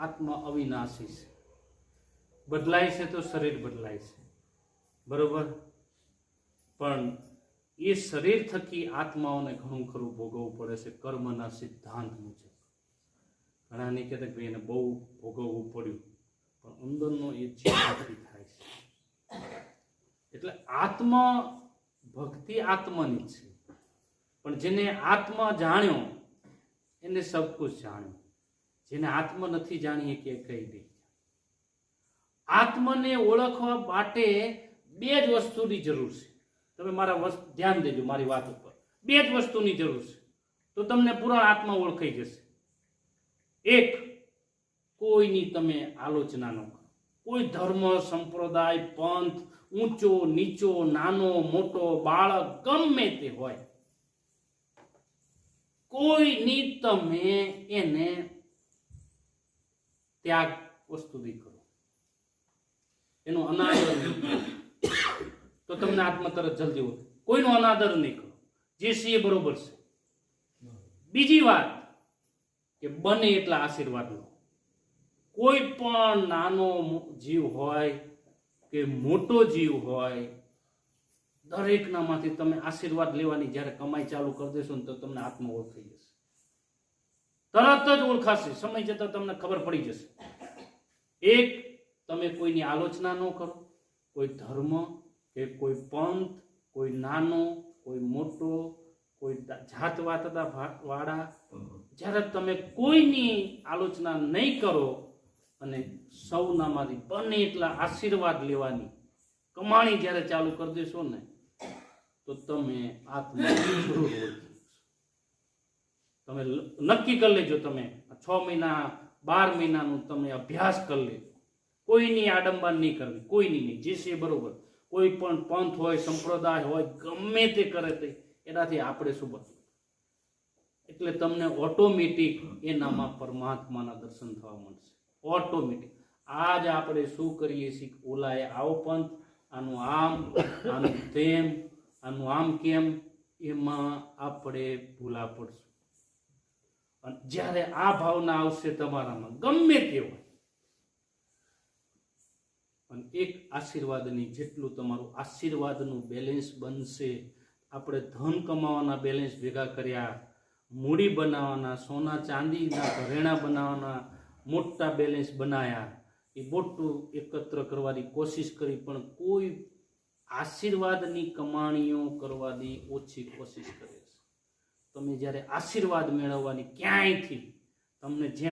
આત્મા અવિનાશી છે. બદલાય છે તો શરીર બદલાય છે. બરોબર? પણ એ શરીર થકી આત્માઓને ઘણું ખરું ભોગવવું પડે છે કર્મના સિદ્ધાંત મુજબ. ઘણા નહીં કહેતા કે એને બહુ ભોગવવું પડ્યું. પણ અંદરનો એ ચેતાથી થાય છે. એટલે આત્મા ભક્તિ આત્માની છે. પણ જેને આત્મા જાણ્યો, એને સબ કુછ જાણ્યો. જેને આત્મ નથી જાણીએ કે કઈ દે. આત્મને ઓળખવા માટે બે જ વસ્તુની જરૂર છે. તમે મારા ધ્યાન દેજો મારી વાત ઉપર. બે જ વસ્તુની જરૂર છે. તો તમને પૂરા આત્મા ઓળખાઈ જશે. એક, કોઈની તમે આલોચના ન કરો. કોઈ ધર્મ, સંપ્રદાય, પંથ, ઊંચો, નીચો, નાનો, મોટો, બાળક, ગમે તે હોય. કોઈની તમે એને ત્યાગ વસ્તુથી કરો એનો અનાદર તો તમને આત્મા તરત જલ્દી હોય કોઈનો અનાદર નહીં કરો. જે છે એ બરોબર છે. બીજી વાત કે બને એટલા આશીર્વાદ લો. કોઈ પણ નાનો જીવ હોય કે મોટો જીવ હોય દરેકના માંથી તમે આશીર્વાદ લેવાની જ્યારે કમાઈ ચાલુ કરી દેશો ને તો તમને આત્મા ઓળખાઈ જશે. તરત જ ઓળખાશે. સમય જતાં તમને ખબર પડી જશે. એક, તમે કોઈની આલોચના ન કરો. કોઈ ધર્મ કે કોઈ પંથ, કોઈ નાનો, કોઈ મોટો, કોઈ જાત જાતવાતતા વાળા, જ્યારે તમે કોઈની આલોચના નહીં કરો અને સૌનામાંથી બને એટલા આશીર્વાદ લેવાની કમાણી જ્યારે ચાલુ કરી દેશો ને, તો તમે આત્મા જરૂર ઓળખી શકશો. તમે નક્કી કરી લેજો તમે. છ મહિના, બાર મહિનાનું તમે અભ્યાસ કરી લેજો. કોઈની આડંબર નહીં કરવી, કોઈની નહીં. જે છે બરોબર. કોઈ પણ પંથ હોય, સંપ્રદાય હોય, ગમે તે કરે તે, એનાથી આપણે શું બચવું? એટલે તમને ઓટોમેટિક એનામાં પરમાત્માના દર્શન થવા મળશે. ઓટોમેટિક. આજ આપણે શું કરીએ છીએ? ઓલા એ આવો પંથ, આનું આમ, આનું તેમ, આનું આમ કેમ, એમાં આપણે ભૂલા પડશું. અને જ્યારે આ ભાવના આવશે તમારામાં, ગમે તે હોય. અને એક આશીર્વાદની જેટલું તમારું આશીર્વાદનું બેલેન્સ બનશે, આપણે ધન કમાવાના બેલેન્સ ભેગા કર્યા, મૂડી બનાવવાના, સોના ચાંદીના ઘરેણા બનાવવાના, મોટા બેલેન્સ બનાવ્યા એ મોટું એકત્ર કરવાની કોશિશ કરી, પણ કોઈ આશીર્વાદની કમાણીઓ કરવાની ઓછી કોશિશ કરે. તમે જ્યારે આશીર્વાદ મેળવવાની ક્યાંયથી તમને જે